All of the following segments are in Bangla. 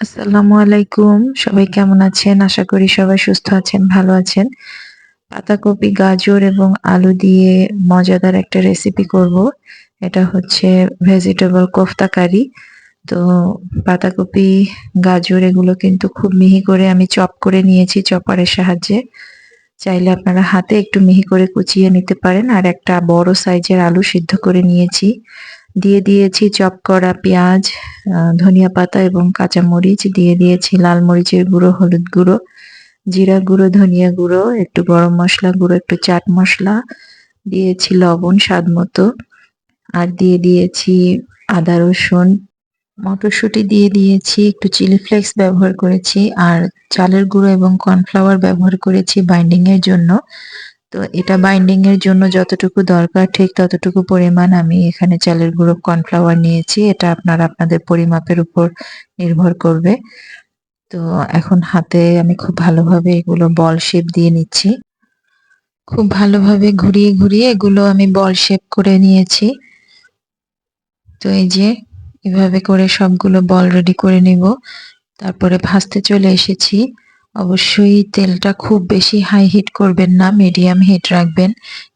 আসসালামু আলাইকুম। সবাই কেমন আছেন? আশা করি সবাই সুস্থ আছেন, ভালো আছেন। পাতাকপি, গাজর এবং আলু দিয়ে মজাদার একটা রেসিপি করব। এটা হচ্ছে ভেজিটেবল কোফতা কারি। তো পাতাকপি, গাজর এগুলো কিন্তু খুব মিহি করে আমি চপ করে নিয়েছি চপারের সাহায্যে। চাইলে আপনারা হাতে একটু মিহি করে কুচিয়ে নিতে পারেন। আর একটা বড় সাইজের আলু সিদ্ধ করে নিয়েছি। দিয়ে দিয়েছি চপ করা পেঁয়াজ ধনিয়া পাতা এবং কাঁচা মরিচ, দিয়ে দিয়েছি লাল মরিচের গুঁড়ো, হলুদ গুঁড়ো, জিরা গুঁড়ো, ধনিয়া গুঁড়ো, একটু গরম মশলা গুঁড়ো, একটু চাট মশলা, দিয়েছি লবণ স্বাদ মতো, আর দিয়ে দিয়েছি আদা রসুন, মটরশুঁটি দিয়ে দিয়েছি, একটু চিলি ফ্লেক্স ব্যবহার করেছি, আর চালের গুঁড়ো এবং কর্নফ্লাওয়ার ব্যবহার করেছি বাইন্ডিং এর জন্য। তো এটা বাইন্ডিং এর জন্য যতটুকু দরকার, ঠিক ততটুকু পরিমাণ আমি এখানে চালের গুঁড়ো কর্নফ্লাওয়ার নিয়েছি। এটা আপনারা আপনাদের পরিমাপের উপর নির্ভর করবে। তো এখন হাতে আমি খুব ভালোভাবে এগুলো বল শেপ দিয়ে নিচ্ছি। খুব ভালোভাবে ঘুরিয়ে ঘুরিয়ে এগুলো আমি বল শেপ করে নিয়েছি। তো এই যে এভাবে করে সবগুলো বল রেডি করে নিব। তারপরে ভাজতে চলে এসেছি। অবশ্যই তেলটা খুব বেশি হাই হিট করবেন না মিডিয়াম হিট রাখবেন,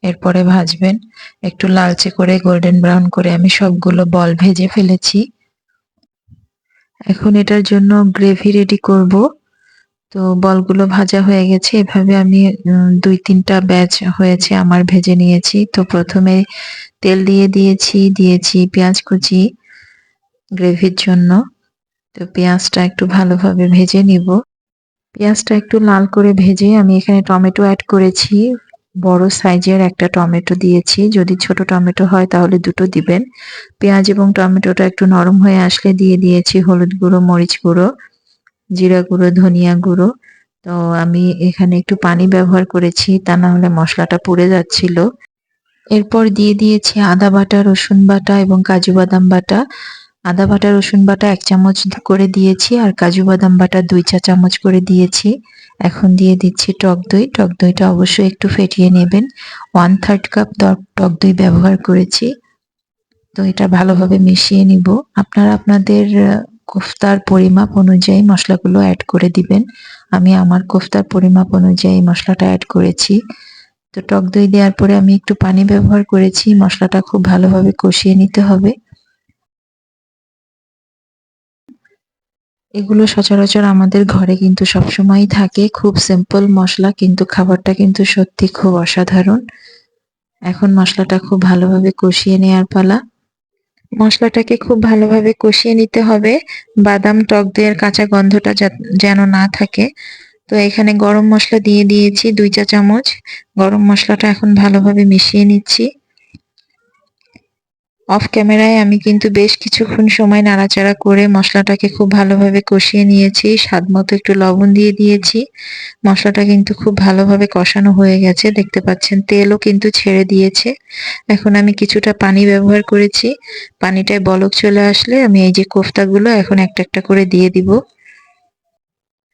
এরপরে ভাজবেন। একটু লালচে করে গোল্ডেন ব্রাউন করে আমি সবগুলো বল ভেজে ফেলেছি। এখন এটার জন্য গ্রেভি রেডি করব। তো বলগুলো ভাজা হয়ে গেছে, এভাবে আমি দুই তিনটা ব্যাচ হয়েছে আমার ভেজে নিয়েছি। তো প্রথমে তেল দিয়ে দিয়েছি দিয়েছি পেঁয়াজ কুচি গ্রেভির জন্য। তো পেঁয়াজটা একটু ভালোভাবে ভেজে নিব। পেঁয়াজটা একটু লাল করে ভেজে আমি এখানে টমেটো অ্যাড করেছি। বড় সাইজের একটা টমেটো দিয়েছি। যদি ছোট টমেটো হয় তাহলে দুটো দিবেন। পেঁয়াজ এবং টমেটোটা একটু নরম হয়ে আসলে দিয়ে দিয়েছি হলুদ গুঁড়ো, মরিচ গুঁড়ো, জিরা গুঁড়ো, ধনিয়া গুঁড়ো। তো আমি এখানে একটু পানি ব্যবহার করেছি, তা না হলে মশলাটা পুড়ে যাচ্ছিল। এরপর দিয়ে দিয়েছি আদা বাটা, রসুন বাটা এবং কাজু বাদাম বাটা। আদা বাটা, রসুন বাটা এক চামচ করে দিয়েছি আর কাজু বাদাম বাটা দুই চা চামচ করে দিয়েছি। এখন দিয়ে দিচ্ছি টক দই। টক দইটা অবশ্যই একটু ফেটিয়ে নেবেন। ওয়ান থার্ড কাপ টক দই ব্যবহার করেছি। তো এটা ভালোভাবে মিশিয়ে নিব। আপনারা আপনাদের কোফতার পরিমাপ অনুযায়ী মশলাগুলো অ্যাড করে দিবেন। আমি আমার কোফতার পরিমাপ অনুযায়ী মশলাটা অ্যাড করেছি। তো টক দই দেওয়ার পরে আমি একটু পানি ব্যবহার করেছি। মশলাটা খুব ভালোভাবে কষিয়ে নিতে হবে। এগুলো সচরাচর আমাদের ঘরে কিন্তু সবসময়ই থাকে। খুব সিম্পল মশলা, কিন্তু খাবারটা কিন্তু সত্যি খুব অসাধারণ। এখন মশলাটা খুব ভালোভাবে কষিয়ে নেওয়ার পালা। মশলাটাকে খুব ভালোভাবে কষিয়ে নিতে হবে। বাদাম, টক দইয়ের কাঁচা গন্ধটা যেন না থাকে। তো এখানে গরম মশলা দিয়ে দিয়েছি দুই চা চামচ গরম মশলাটা এখন ভালোভাবে মিশিয়ে নিচ্ছি। অফ ক্যামেরায় আমি কিন্তু বেশ কিছুক্ষণ সময় নাড়াচাড়া করে মশলাটাকে খুব ভালোভাবে কষিয়ে নিয়েছি। স্বাদ মতো একটু লবণ দিয়ে দিয়েছি। মশলাটা কিন্তু খুব ভালোভাবে কষানো হয়ে গেছে। দেখতে পাচ্ছেন, তেলও কিন্তু ছেড়ে দিয়েছে। এখন আমি কিছুটা পানি ব্যবহার করেছি। পানিটায় বলক চলে আসলে আমি এই যে কোফতাগুলো এখন একটা একটা করে দিয়ে দিব।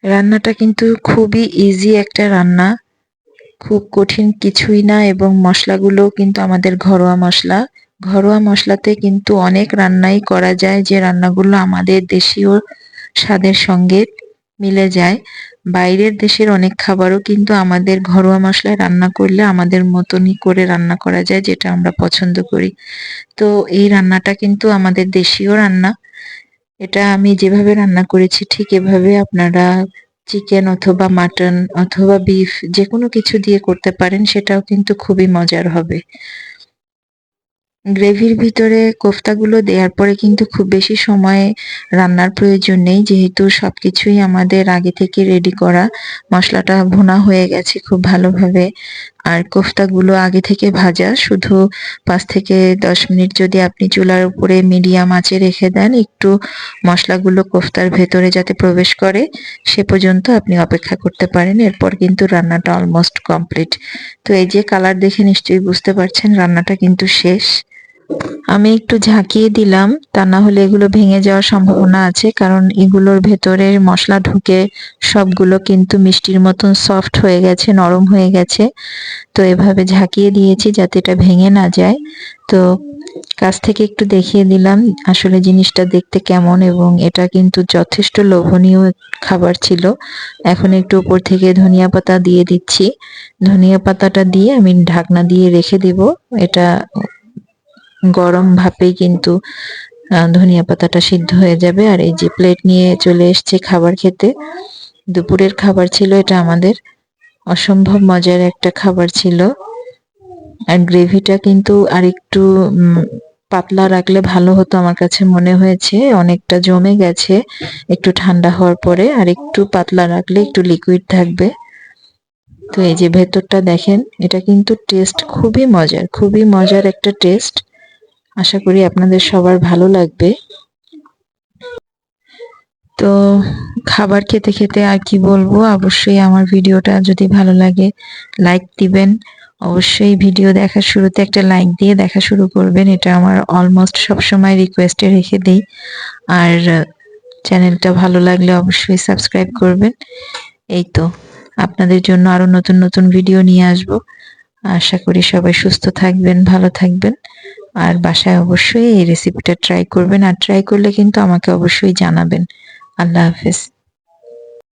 রান্নাটা কিন্তু খুবই ইজি একটা রান্না। খুব কঠিন কিছুই না এবং মশলাগুলো কিন্তু আমাদের ঘরোয়া মশলা। ঘরোয়া মশলাতে কিন্তু অনেক রান্নাই করা যায়, যে রান্নাগুলো আমাদের দেশীয় স্বাদের সঙ্গে মিলে যায়। বাইরের দেশের অনেক খাবারও কিন্তু আমাদের ঘরোয়া মশলায় রান্না করলে আমাদের মতনই করে রান্না করা যায়, যেটা আমরা পছন্দ করি। তো এই রান্নাটা কিন্তু আমাদের দেশীয় রান্না। এটা আমি যেভাবে রান্না করেছি ঠিক এভাবে আপনারা চিকেন অথবা মাটন অথবা বিফ যে কোনো কিছু দিয়ে করতে পারেন, সেটাও কিন্তু খুবই মজার হবে। গ্রেভির ভিতরে কোফতাগুলো দেওয়ার পরে কিন্তু খুব বেশি সময় রান্নার প্রয়োজন নেই, যেহেতু সবকিছুই আমাদের আগে থেকে রেডি করা। মশলাটা ভুনা হয়ে গেছে খুব ভালোভাবে। আর কোফতাগুলো আগে থেকে ভাজা, শুধু পাঁচ থেকে দশ মিনিট যদি আপনি চুলার উপরে মিডিয়াম আঁচে রেখে দেন, একটু মশলাগুলো কোফতার ভেতরে যাতে প্রবেশ করে, সে পর্যন্ত আপনি অপেক্ষা করতে পারেন। এরপর কিন্তু রান্নাটা অলমোস্ট কমপ্লিট তো এই যে কালার দেখে নিশ্চয়ই বুঝতে পারছেন, রান্নাটা কিন্তু শেষ। আমি একটু ঝাঁকিয়ে দিলাম, তা না হলে এগুলো ভেঙে যাওয়ার সম্ভাবনা আছে, কারণ এগুলোর ভেতরে মশলা ঢুকে সবগুলো কিন্তু মিষ্টির মতন সফট হয়ে গেছে, নরম হয়ে গেছে। তো এভাবে ঝাঁকিয়ে দিয়েছি যাতে এটা ভেঙে না যায়। তো কাছ থেকে একটু দেখিয়ে দিলাম আসলে জিনিসটা দেখতে কেমন এবং এটা কিন্তু যথেষ্ট লোভনীয় খাবার ছিল। এখন একটু উপর থেকে ধনিয়া পাতা দিয়ে দিচ্ছি। ধনিয়া পাতাটা দিয়ে আমি ঢাকনা দিয়ে রেখে দিব। এটা গরম ভাপেই কিন্তু ধনিয়া পাতাটা সিদ্ধ হয়ে যাবে। আর এই যে প্লেট নিয়ে চলে এসছে খাবার খেতে, দুপুরের খাবার ছিল এটা আমাদের। অসম্ভব মজার একটা খাবার ছিল। আর গ্রেভিটা কিন্তু আর একটু পাতলা রাখলে ভালো হতো আমার কাছে মনে হয়েছে। অনেকটা জমে গেছে, একটু ঠান্ডা হওয়ার পরে, আর একটু পাতলা রাখলে একটু লিকুইড থাকবে। তো এই যে ভেতরটা দেখেন, এটা কিন্তু টেস্ট খুবই মজার খুবই মজার একটা টেস্ট আশা করি আপনাদের সবার ভালো লাগবে। তো খাবার খেতে খেতে আর কি বলব, অবশ্যই আমার ভিডিওটা যদি ভালো লাগে লাইক দিবেন। অবশ্যই ভিডিও দেখার শুরুতে একটা লাইক দিয়ে দেখা শুরু করবেন, এটা আমার অলমোস্ট সবসময় রিকোয়েস্টে রেখে দিই। আর চ্যানেলটা ভালো লাগলে অবশ্যই সাবস্ক্রাইব করবেন। এই তো, আপনাদের জন্য আরও নতুন নতুন ভিডিও নিয়ে আসব। আশা করি সবাই সুস্থ থাকবেন, ভালো থাকবেন। আর বাসায় অবশ্যই এই রেসিপিটা ট্রাই করবেন আর ট্রাই করলে কিন্তু আমাকে অবশ্যই জানাবেন। আল্লাহ হাফেজ।